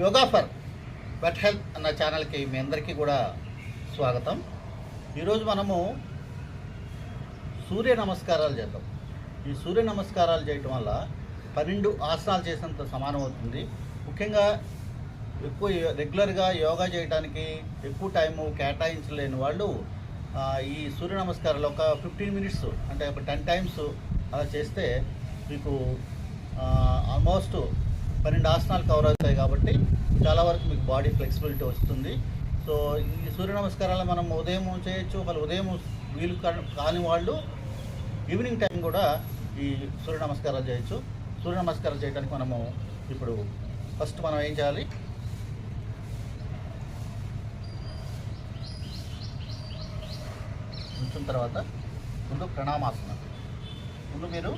Yoga for bet health అన్న ఛానల్కి మీ అందరికీ కూడా స్వాగతం. ఈరోజు మనము సూర్య నమస్కారాలు చేద్దాం. ఈ సూర్య నమస్కారాలు చేయటం వల్ల పన్నెండు ఆసనాలు చేసినంత సమానం అవుతుంది. ముఖ్యంగా ఎక్కువ రెగ్యులర్గా యోగా చేయడానికి ఎక్కువ టైము కేటాయించలేని వాళ్ళు ఈ సూర్య నమస్కారాలు ఒక ఫిఫ్టీన్ మినిట్స్ అంటే ఒక టెన్ టైమ్స్ అలా చేస్తే మీకు ఆల్మోస్ట్ పన్నెండు ఆసనాలు కవర్ అవుతాయి కాబట్టి చాలా వరకు మీకు బాడీ ఫ్లెక్సిబిలిటీ వస్తుంది. సో ఈ సూర్య నమస్కారాలు మనం ఉదయం చేయొచ్చు ఒకవేళ ఉదయం వీలు కాని వాళ్ళు ఈవినింగ్ టైం కూడా ఈ సూర్య నమస్కారాలు చేయొచ్చు. సూర్య నమస్కారాలు చేయడానికి మనము ఇప్పుడు ఫస్ట్ మనం ఏం చేయాలి? ఉంచిన తర్వాత ముందు ప్రణామాసనం. ముందు మీరు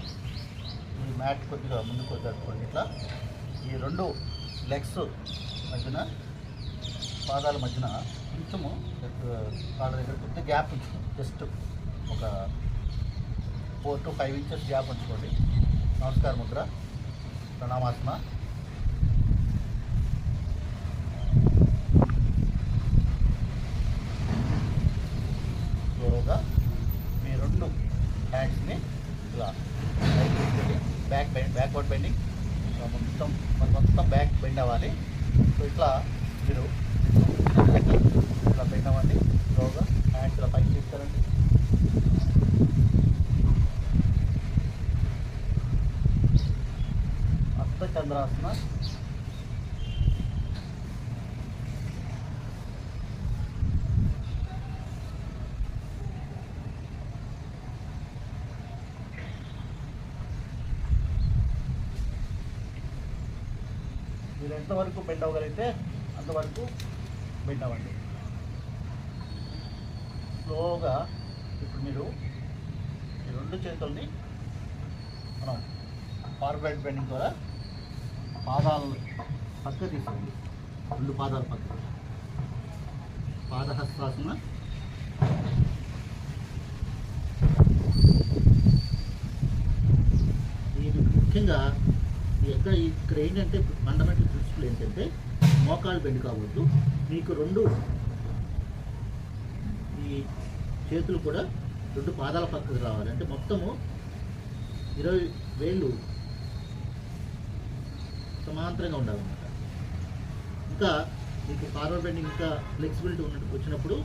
ఈ మ్యాట్ కొద్దిగా ముందుకు కొద్దిగా ఇట్లా. ఈ రెండు లెగ్స్ మధ్యన పాదాల మధ్యన కొంచెము కాళ్ళ దగ్గర కొంచెం గ్యాప్ ఉంచుకోండి. జస్ట్ ఒక four to five inches gap ఉంచుకోండి. నమస్కార ముద్ర. ప్రణామాసన స్లోగా మీ రెండు హ్యాండ్స్ని ఇలా బ్యాక్ బ్యాక్వర్డ్ బెండింగ్ మొత్తం మన మొత్తం బ్యాక్ బెండ్ అవ్వాలి. సో ఇట్లా మీరు ఇట్లా బెండ్ అవ్వండి. స్లోగా హ్యాండ్స్ ఇలా పైకి తీసుకురండి. అర్థ చంద్రాసన. మీరు ఎంతవరకు బెండ్ అవ్వగలిగితే అంతవరకు బెండ్ అవ్వండి. స్లోగా ఇప్పుడు మీరు ఈ రెండు చేతుల్ని మనం ఫార్వర్డ్ బెండింగ్ ద్వారా పాదాలను పక్క తీసుకోండి. రెండు పాదాలు పక్క పాదహస్తాసన ముఖ్యంగా ముఖ్యంగా ఎక్కడ ఇక్కడ ఏంటంటే ఫండమెంటల్ ప్రిన్సిపల్ ఏంటంటే మోకాలు బెండ్ కావద్దు. మీకు రెండు ఈ చేతులు కూడా రెండు పాదాల పక్కకు రావాలి. అంటే మొత్తము ఇరవై వేళ్ళు సమాంతరంగా ఉండాలన్నమాట. ఇంకా మీకు ఫార్వర్డ్ బెండింగ్ ఇంకా ఫ్లెక్సిబిలిటీ ఉన్నట్టు వచ్చినప్పుడు